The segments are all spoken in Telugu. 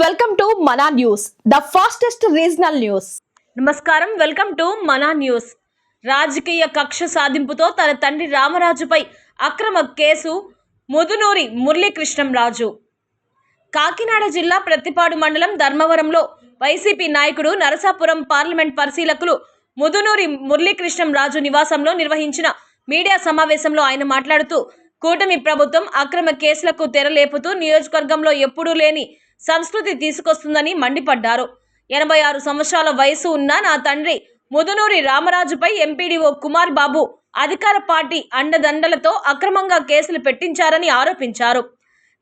Welcome to Mana news the fastest regional news. నమస్కారం వెల్కమ్ టు మనా న్యూస్. రాజకీయ కక్ష సాధింపుతో తన తండ్రి రామరాజుపై అక్రమ కేసు ముదునూరి మురళీకృష్ణంరాజు. కాకినాడ జిల్లా ప్రత్తిపాడు మండలం ధర్మవరంలో వైసీపీ నాయకుడు నరసాపురం పార్లమెంట్ పరిశీలకులు ముదునూరి మురళీకృష్ణంరాజు నివాసంలో నిర్వహించిన మీడియా సమావేశంలో ఆయన మాట్లాడుతూ కూటమి ప్రభుత్వం అక్రమ కేసులకు తెరలేపుతూ నియోజకవర్గంలో ఎప్పుడూ లేని సంస్కృతి తీసుకొస్తుందని మండిపడ్డారు. ఎనభై ఆరు సంవత్సరాల వయసు ఉన్న నా తండ్రి ముదునూరి రామరాజుపై ఎంపీడీఓ కుమార్ బాబు అధికార పార్టీ అండదండలతో అక్రమంగా కేసులు పెట్టించారని ఆరోపించారు.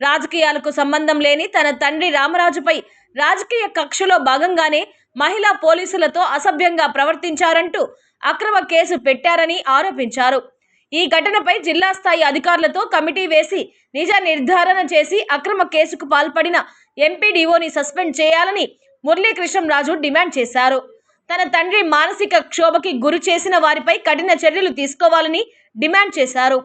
రాజకీయాలకు సంబంధం లేని తన తండ్రి రామరాజుపై రాజకీయ కక్షలో భాగంగానే మహిళా పోలీసులతో అసభ్యంగా ప్రవర్తించారంటూ అక్రమ కేసు పెట్టారని ఆరోపించారు. ఈ ఘటనపై జిల్లా స్థాయి అధికారులతో కమిటీ వేసి నిజ నిర్ధారణ చేసి అక్రమ కేసుకు పాల్పడిన ఎంపీడీఓని సస్పెండ్ చేయాలని మురళీకృష్ణంరాజు డిమాండ్ చేశారు. తన తండ్రి మానసిక క్షోభకి గురి చేసిన వారిపై కఠిన చర్యలు తీసుకోవాలని డిమాండ్ చేశారు.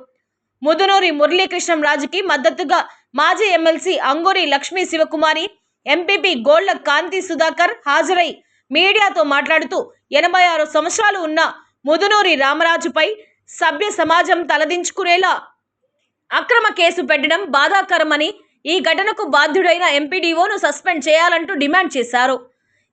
ముదునూరి మురళీకృష్ణంరాజుకి మద్దతుగా మాజీ ఎమ్మెల్సీ అంగూరి లక్ష్మీ శివకుమారి ఎంపీపీ గోళ్ళ కాంతి సుధాకర్ హాజరై మీడియాతో మాట్లాడుతూ ఎనభై ఆరు సంవత్సరాలు ఉన్న ముదునూరి రామరాజుపై సభ్య సమాజం తలదించుకునేలా అక్రమ కేసు పెట్టడం బాధాకరమని ఈ ఘటనకు బాధ్యుడైన ఎంపీడీఓను సస్పెండ్ చేయాలంటూ డిమాండ్ చేశారు.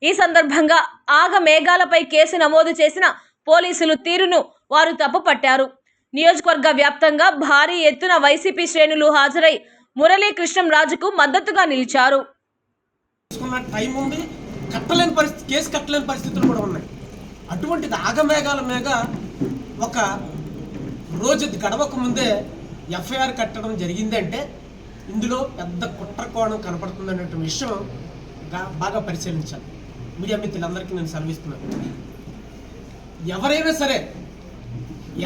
ఈ సందర్భంగా ఆగ మేఘాలపై కేసు నమోదు చేసిన పోలీసులు తీరును వారు తప్పుపట్టారు. నియోజకవర్గ వ్యాప్తంగా భారీ ఎత్తున వైసీపీ శ్రేణులు హాజరై మురళీకృష్ణం రాజుకు మద్దతుగా నిలిచారు. టైం ఉంది. కట్టలేని పరిస్థితి కేసు కట్టలేని పరిస్థితులు కూడా ఉన్నాయి. అటువంటిది ఆగమేఘాల మీద ఒక రోజు గడవక ముందే ఎఫ్ఐఆర్ కట్టడం జరిగిందంటే ఇందులో పెద్ద కుట్రకోణం కనపడుతుంది కనపడుతుందనే విషయం బాగా పరిశీలించాలి. మీడియా మిత్రులందరికీ నేను సెలవిస్తున్నాను. ఎవరైనా సరే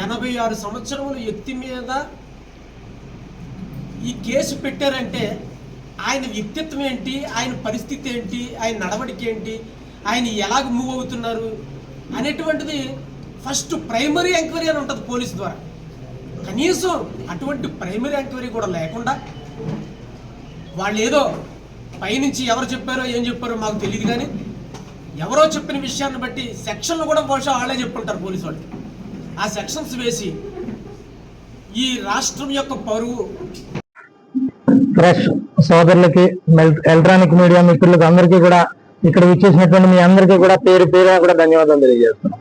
ఎనభై ఆరు సంవత్సరముల వ్యక్తి మీద ఈ కేసు పెట్టారంటే ఆయన వ్యక్తిత్వం ఏంటి ఆయన పరిస్థితి ఏంటి ఆయన నడవడిక ఏంటి ఆయన ఎలాగ మూవ్ అవుతున్నారు అనేటువంటిది ఫస్ట్ ప్రైమరీ ఎంక్వైరీ అని ఉంటుంది పోలీస్ ద్వారా. కనీసం అటువంటి ప్రైమరీ ఎంక్వైరీ కూడా లేకుండా వాళ్ళు ఏదో పైనుంచి ఎవరు చెప్పారో ఏం చెప్పారో మాకు తెలియదు కానీ ఎవరో చెప్పిన విషయాన్ని బట్టి సెక్షన్లు కూడా బహుశా వాళ్ళే చెప్పుంటారు పోలీసు వాళ్ళకి ఆ సెక్షన్స్ వేసి ఈ రాష్ట్రం యొక్క పరువు ఫ్రెష్ సోదరులకి ఎలక్ట్రానిక్ మీడియా మిత్రులకు అందరికీ కూడా ఇక్కడ విచ్చేసినటువంటి మీ అందరికీ కూడా పేరు పేరు కూడా ధన్యవాదాలు తెలియజేస్తున్నాం.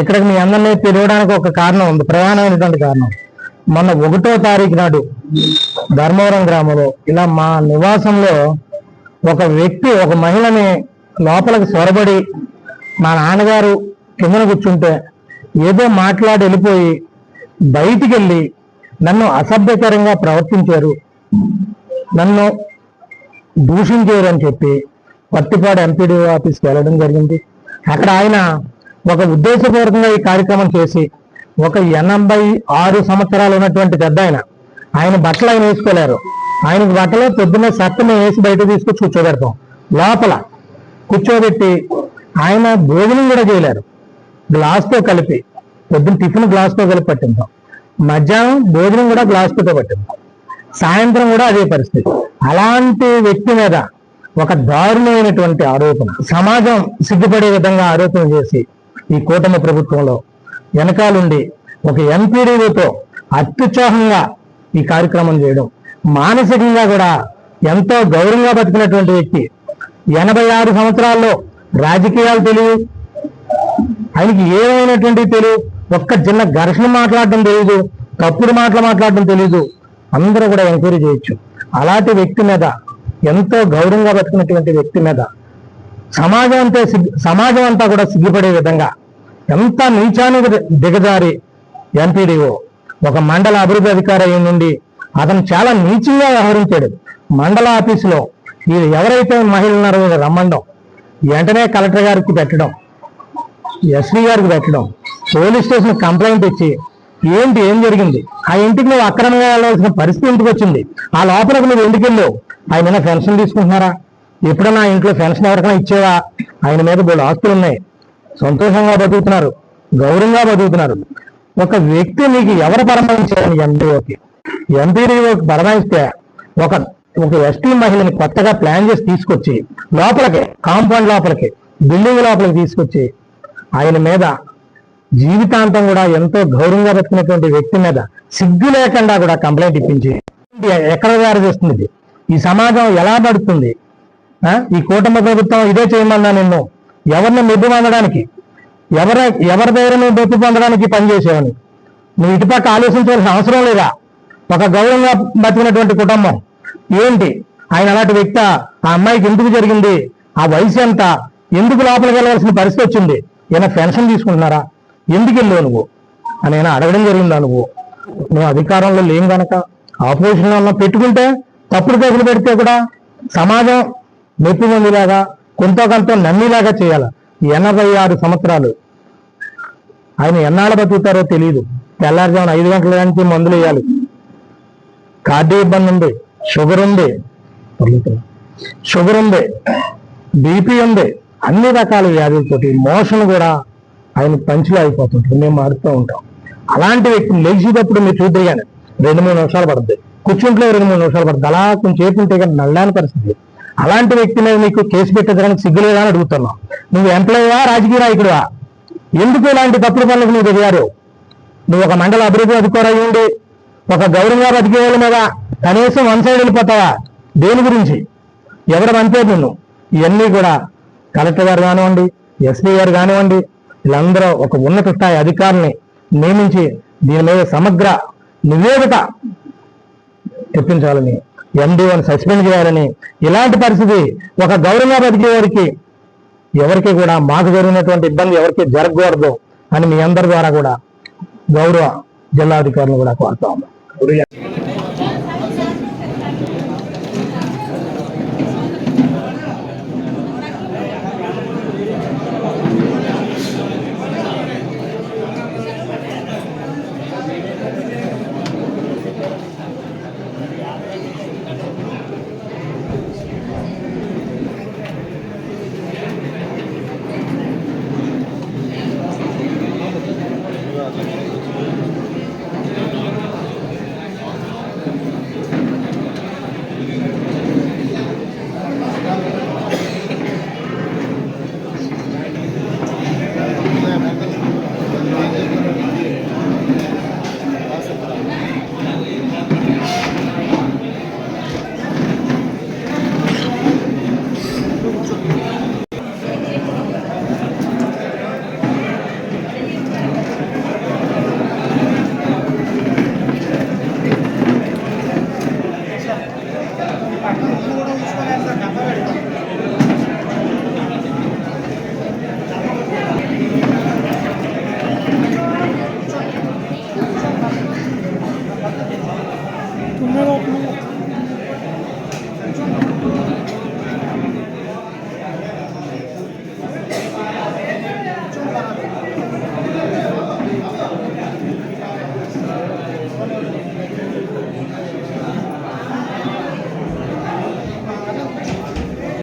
ఇక్కడికి మీ అందరినీ పిలవడానికి ఒక కారణం ఉంది ప్రధానమైనటువంటి కారణం. మొన్న ఒకటో తారీఖు నాడు ధర్మవరం గ్రామంలో ఇలా మా నివాసంలో ఒక వ్యక్తి ఒక మహిళని లోపలికి సొరబడి మా నాన్నగారు కిందన కూర్చుంటే ఏదో మాట్లాడి వెళ్ళిపోయి బయటికి వెళ్ళి నన్ను అసభ్యకరంగా ప్రవర్తించారు. నన్ను దూషించారు అని చెప్పి పత్తిపాడు ఎంపీడీ ఆఫీస్కి వెళ్ళడం జరిగింది. అక్కడ ఆయన ఒక ఉద్దేశపూర్వకంగా ఈ కార్యక్రమం చేసి ఒక ఎనభై ఆరు సంవత్సరాలు ఉన్నటువంటి పెద్ద ఆయన. ఆయన బట్టలు ఆయన వేసుకోలేరు. ఆయనకు బట్టలు పొద్దున్నే సత్తమే వేసి బయట తీసుకొచ్చి కూర్చోబెడతాం. లోపల కూర్చోబెట్టి ఆయన భోజనం కూడా చేయలేరు. గ్లాస్తో కలిపి పొద్దున్న టిఫిన్ గ్లాస్తో కలిపి పట్టిందాం మధ్యాహ్నం భోజనం కూడా గ్లాస్తో పట్టిందాం సాయంత్రం కూడా అదే పరిస్థితి. అలాంటి వ్యక్తి మీద ఒక దారుణమైనటువంటి ఆరోపణ. సమాజం సిగ్గుపడే విధంగా ఆరోపణ చేసి ఈ కూటమి ప్రభుత్వంలో వెనకాలండి. ఒక ఎంపీడీఓతో అత్యుత్సాహంగా ఈ కార్యక్రమం చేయడం. మానసికంగా కూడా ఎంతో గౌరవంగా బతికినటువంటి వ్యక్తి. ఎనభై ఆరు సంవత్సరాల్లో రాజకీయాలు తెలియదు ఆయనకి ఏమైనటువంటి తెలియదు ఒక్క చిన్న ఘర్షణ మాట్లాడడం తెలియదు తప్పుడు మాటలు మాట్లాడడం తెలియదు అందరూ కూడా ఎంక్వైరీ చేయొచ్చు. అలాంటి వ్యక్తి మీద ఎంతో గౌరవంగా బతుకున్నటువంటి వ్యక్తి మీద సమాజం అంతా సమాజం అంతా కూడా సిగ్గుపడే విధంగా ఎంత నీచానికి దిగజారి ఎంపీడీఓ ఒక మండల అభివృద్ధి అధికారి నుండి అతను చాలా నీచంగా వ్యవహరించాడు. మండల ఆఫీసులో వీళ్ళు ఎవరైతే మహిళలు ఉన్నారో రమ్మండం వెంటనే కలెక్టర్ గారికి పెట్టడం ఎస్పీ గారికి పెట్టడం పోలీస్ స్టేషన్ కంప్లైంట్ ఇచ్చి ఏంటి ఏం జరిగింది? ఆ ఇంటికి నువ్వు అక్రమంగా వెళ్ళవలసిన పరిస్థితి ఇంటికి వచ్చింది? ఆ లోపలకు నువ్వు ఎందుకు వెళ్ళావు? ఆయన పెన్షన్ తీసుకుంటున్నారా? ఎప్పుడైనా ఇంట్లో పెన్షన్ ఎవరికైనా ఇచ్చేవా? ఆయన మీద బోళ్ళు ఆస్తులు ఉన్నాయి సంతోషంగా బతుకుతున్నారు గౌరవంగా బతుకుతున్నారు. ఒక వ్యక్తి నీకు ఎవరు పరమాయించారని ఎంపీఓకి ఎంపీడీఓకి పరమాయిస్తే ఒక ఒక ఎస్టీ మహిళని కొత్తగా ప్లాన్ చేసి తీసుకొచ్చి లోపలికి కాంపౌండ్ లోపలికి బిల్డింగ్ లోపలికి తీసుకొచ్చి ఆయన మీద జీవితాంతం కూడా ఎంతో గౌరవంగా బతికినటువంటి వ్యక్తి మీద సిగ్గు లేకుండా కూడా కంప్లైంట్ ఇప్పించి ఎక్కడ తయారు చేస్తుంది? ఈ సమాజం ఎలా పడుతుంది ఈ కూటమి ప్రభుత్వం ఇదే చేయమన్నా నిన్ను ఎవరిని మెప్పు పొందడానికి? ఎవరి ఎవరి దగ్గర నువ్వు మెప్పు పొందడానికి పనిచేసేవని నువ్వు ఇటుపక్క ఆలోచించాల్సిన అవసరం లేదా? ఒక గౌరవంగా బతికినటువంటి కుటుంబం ఏంటి? ఆయన అలాంటి వ్యక్తి ఆ అమ్మాయికి ఎందుకు జరిగింది? ఆ వయసు ఎంత? ఎందుకు లోపలికి వెళ్ళవలసిన పరిస్థితి వచ్చింది? ఏమైనా పెన్షన్ తీసుకుంటున్నారా? ఎందుకు వెళ్ళావు నువ్వు? అని నేను అడగడం జరిగిందా నువ్వు? నువ్వు అధికారంలో లేం గనక ఆపోజిషన్లో పెట్టుకుంటే తప్పుడు కేసులు పెడితే కూడా సమాజం మెప్పు పొందేలాగా కొంత కొంత నమ్మిలాగా చేయాలి? ఎనభై ఆరు సంవత్సరాలు. ఆయన ఎన్నాళ్ళ బతుకుతారో తెలియదు తెల్లారుజామున ఐదు గంటల నుంచి మందులు వేయాలి. కార్డియో ఇబ్బంది ఉంది. షుగర్ ఉంది. షుగర్ ఉంది. బీపీ ఉంది. అన్ని రకాల వ్యాధులతోటి మోషన్ కూడా ఆయన పంచులు అయిపోతుంటారు మేము మారుతూ ఉంటాం. అలాంటి వ్యక్తి లేచేటప్పుడు మీరు చూద్దరు రెండు మూడు నిమిషాలు పడుతుంది కూర్చుంటే రెండు మూడు నిమిషాలు పడుతుంది అలా కొంచెం సేపు ఉంటే కానీ నల్లాని పరిస్థితి అలాంటి వ్యక్తి మీద నీకు కేసు పెట్టడానికి సిగ్గులేదా అని అడుగుతున్నావు నువ్వు ఎంప్లాయీవా రాజకీయ నాయకుడువా? ఎందుకు ఇలాంటి తప్పుడు పనులకు నువ్వు దిగారు? నువ్వు ఒక మండల అభివృద్ధి అధికారి ఉండి ఒక గౌరవంగా బతికే వాళ్ళ మీద కనీసం వన్ సైడ్ వెళ్ళిపోతావా? దేని గురించి? ఎవరు పంపేది నిన్ను? ఇవన్నీ కూడా కలెక్టర్ గారు కానివ్వండి ఎస్పీ గారు కానివ్వండి వీళ్ళందరూ ఒక ఉన్నత స్థాయి అధికారిని నియమించి దీని మీద సమగ్ర నివేదిక తెప్పించాలని ఎండిఓని సస్పెండ్ చేయాలని. ఇలాంటి పరిస్థితి ఒక గౌరవంగా బతికే వారికి ఎవరికి కూడా మాకు జరిగినటువంటి ఇబ్బంది ఎవరికి జరగకూడదు అని మీ అందరి ద్వారా కూడా గౌరవ జిల్లాధికారులు కూడా కోరుతా ఉన్నాం